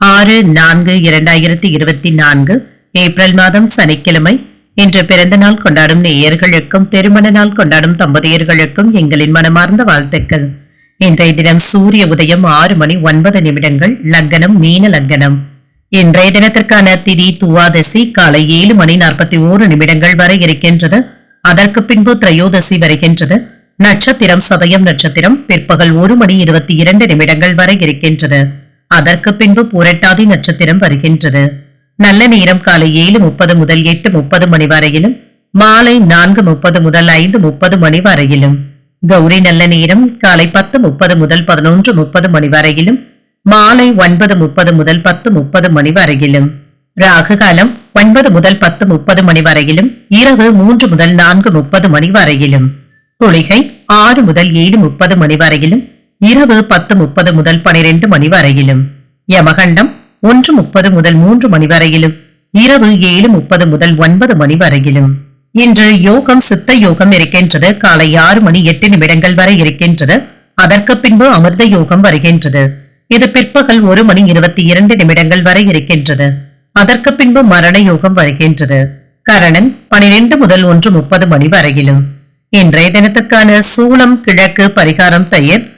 ஆறு நான்கு இரண்டாயிரத்தி இருபத்தி நான்கு ஏப்ரல் மாதம் சனிக்கிழமை. இன்று பிறந்த நாள் கொண்டாடும் நேயர்களுக்கும் திருமண நாள் கொண்டாடும் தம்பதியர்களுக்கும் எங்களின் மனமார்ந்த வாழ்த்துக்கள். இன்றைய தினம் சூரிய உதயம் ஆறு மணி ஒன்பது நிமிடங்கள் லக்னம் மீன லக்னம் இன்றைய தினத்திற்கான திதி துவாதசி காலை ஏழு மணி நாற்பத்தி ஓரு நிமிடங்கள் வரை இருக்கின்றது. அதற்கு பின்பு திரையோதசி வருகின்றது. நட்சத்திரம் சதயம் நட்சத்திரம் பிற்பகல் ஒரு மணி இருபத்தி இரண்டு நிமிடங்கள் வரை இருக்கின்றது. அதற்கு பின்பு புரட்டாதி நட்சத்திரம் வருகின்றது. நல்ல நேரம் காலை ஏழு முப்பது முதல் எட்டு முப்பது மணி வரையிலும் மாலை நான்கு முப்பது முதல் ஐந்து முப்பது மணி வரையிலும். கௌரி நல்ல நேரம் காலை பத்து முப்பது முதல் பதினொன்று முப்பது மணி வரையிலும் மாலை ஒன்பது முப்பது முதல் பத்து முப்பது மணி வரையிலும். ராகு காலம் ஒன்பது முதல் பத்து முப்பது மணி வரையிலும் இரவு மூன்று முதல் நான்கு முப்பது மணி வரையிலும். குளிகை ஆறு முதல் ஏழு முப்பது மணி வரையிலும் இரவு பத்து முப்பது முதல் பனிரெண்டு மணி வரையிலும். யமகண்டம் ஒன்று முப்பது முதல் மூன்று மணி வரையிலும். இரவு ஏழு முப்பது முதல் ஒன்பது மணி வரையிலும். இன்று யோகம் சித்த யோகம் இருக்கின்றது. காலை ஆறு மணி எட்டு நிமிடங்கள் வரை இருக்கின்றது. அதற்கு பின்பு அமிர்த யோகம் வருகின்றது. இது பிற்பகல் ஒரு மணி இருபத்தி இரண்டு நிமிடங்கள் வரை இருக்கின்றது. அதற்கு பின்பு மரண யோகம் வருகின்றது. கரணன் பனிரெண்டு முதல் ஒன்று முப்பது மணி வரையிலும். இன்றைய தினத்துக்கான சூளம் கிழக்கு பரிகாரம் தயிர்